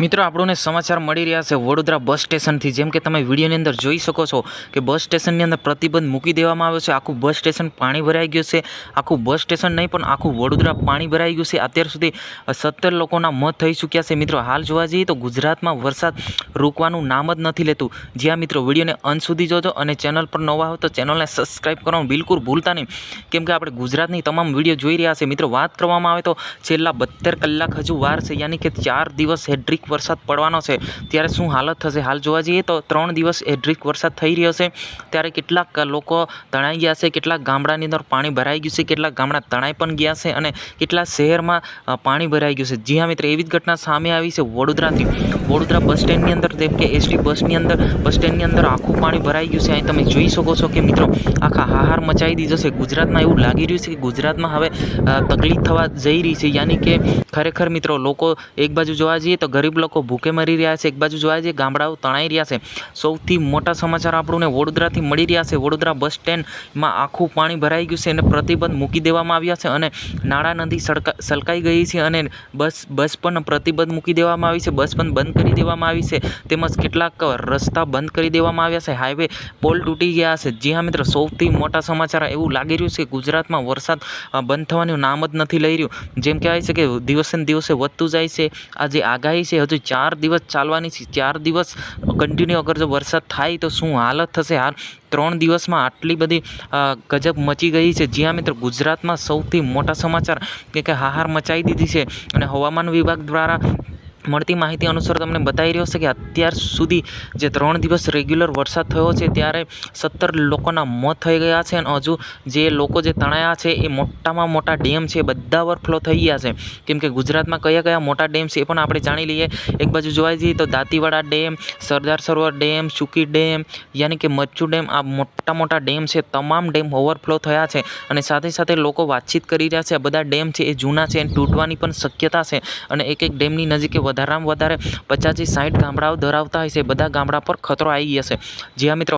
મિત્રો, આપણને સમાચાર મળી રહ્યા છે વડોદરા બસ સ્ટેશનથી. જેમ કે તમે વિડીયોની અંદર જોઈ શકો છો કે બસ સ્ટેશનની અંદર પ્રતિબંધ મૂકી દેવામાં આવ્યો છે. આખું બસ સ્ટેશન પાણી ભરાઈ ગયું છે. આખું બસ સ્ટેશન નહીં, પણ આખું વડોદરા પાણી ભરાઈ ગયું છે. અત્યાર સુધી સત્તર લોકોના મોત થઈ ચૂક્યા છે. મિત્રો, હાલ જોવા જઈએ તો ગુજરાતમાં વરસાદ રોકવાનું નામ જ નથી લેતું. જ્યાં મિત્રો, વિડીયોને અંત સુધી જોજો અને ચેનલ પર નવા હો તો ચેનલને સબસ્ક્રાઈબ કરવાનું બિલકુલ ભૂલતા નહીં. કેમ કે આપણે ગુજરાતની તમામ વીડિયો જોઈ રહ્યા છે. મિત્રો, વાત કરવામાં આવે તો છેલ્લા બત્તેર કલાક હજુ વાર છે. યાની કે ચાર દિવસ હેડ્રિક વરસાદ પડવાનો છે, ત્યારે શું હાલત થશે? હાલ જોવા જઈએ તો ત્રણ દિવસ એડ્રિક વરસાદ થઈ રહ્યો છે. ત્યારે કેટલાક લોકો તણાઈ ગયા છે, કેટલાક ગામડાની અંદર પાણી ભરાઈ ગયું છે, કેટલાક ગામડા તણાઈ પણ ગયા છે અને કેટલાક શહેરમાં પાણી ભરાઈ ગયું છે. જી હા મિત્ર, એવી જ ઘટના સામે આવી છે વડોદરાથી. વડોદરા બસ સ્ટેન્ડની અંદર જેમ કે એસટી બસની અંદર, બસ સ્ટેન્ડની અંદર આખું પાણી ભરાઈ ગયું છે. અહીં તમે જોઈ શકો છો કે મિત્રો, આખા હાહાર મચાવી દીધો છે. ગુજરાતમાં એવું લાગી રહ્યું છે કે ગુજરાતમાં હવે તકલીફ થવા જઈ રહી છે. યાની કે ખરેખર મિત્રો, લોકો એક બાજુ જોવા જઈએ તો ગરીબ લોકો ભૂખે મરી રહ્યા છે. એક બાજુ જોવા જઈએ ગામડાઓ તણાઈ રહ્યા છે. સૌથી મોટા સમાચાર આપણને વડોદરાથી મળી રહ્યા છે. વડોદરા બસ સ્ટેન્ડમાં આખું પાણી ભરાઈ ગયું છે અને પ્રતિબંધ મૂકી દેવામાં આવ્યા છે અને નાળા નદી સલકાઈ ગઈ છે અને બસ બસ પણ પ્રતિબંધ મૂકી દેવામાં આવી છે. બસ પણ બંધ કરી દેવામાં આવી છે. તેમજ કેટલાક રસ્તા બંધ કરી દેવામાં આવ્યા છે. હાઈવે પોલ તૂટી ગયા છે. જી હા મિત્રો, સૌથી મોટા સમાચાર એવું લાગી રહ્યું છે કે ગુજરાતમાં વરસાદ બંધ થવાનું નામ જ નથી લઈ રહ્યું. જેમ કહેવાય છે કે દિવસે ને દિવસે વધતું જાય છે. આ જે આગાહી છે, હજુ ચાર દિવસ ચાલવાની છે. ચાર દિવસ કન્ટિન્યુ અગર જો વરસાદ થાય તો શું હાલત થશે? હાલ ત્રણ દિવસમાં આટલી બધી ગજબ મચી ગઈ છે. જ્યાં મિત્રો, ગુજરાતમાં સૌથી મોટા સમાચાર કે હાહાર મચાવી દીધી છે અને હવામાન વિભાગ દ્વારા મળતી માહિતી અનુસાર તમને બતાવી રહ્યો છે કે અત્યાર સુધી જે ત્રણ દિવસ રેગ્યુલર વરસાદ થયો છે, ત્યારે સત્તર લોકોના મોત થઈ ગયા છે અને હજુ જે લોકો જે તણાયા છે, એ મોટામાં મોટા ડેમ છે બધા ઓવરફ્લો થઈ ગયા છે. કેમ કે ગુજરાતમાં કયા કયા મોટા ડેમ છે, એ પણ આપણે જાણી લઈએ. એક બાજુ જોવા જઈએ તો દાંતીવાડા ડેમ, સરદાર સરોવર ડેમ ચુકી ડેમ, યાની કે મચ્છુ ડેમ, આ મોટા મોટા ડેમ છે, તમામ ડેમ ઓવરફ્લો થયા છે અને સાથે સાથે લોકો વાતચીત કરી રહ્યા છે. આ બધા ડેમ છે, એ જૂના છે અને તૂટવાની પણ શક્યતા છે અને એક એક ડેમની નજીકે વધારેમાં વધારે પચાસથી સાઠ ગામડાઓ ધરાવતા છે. બધા ગામડા પર ખતરો આવી છે. જ્યાં મિત્રો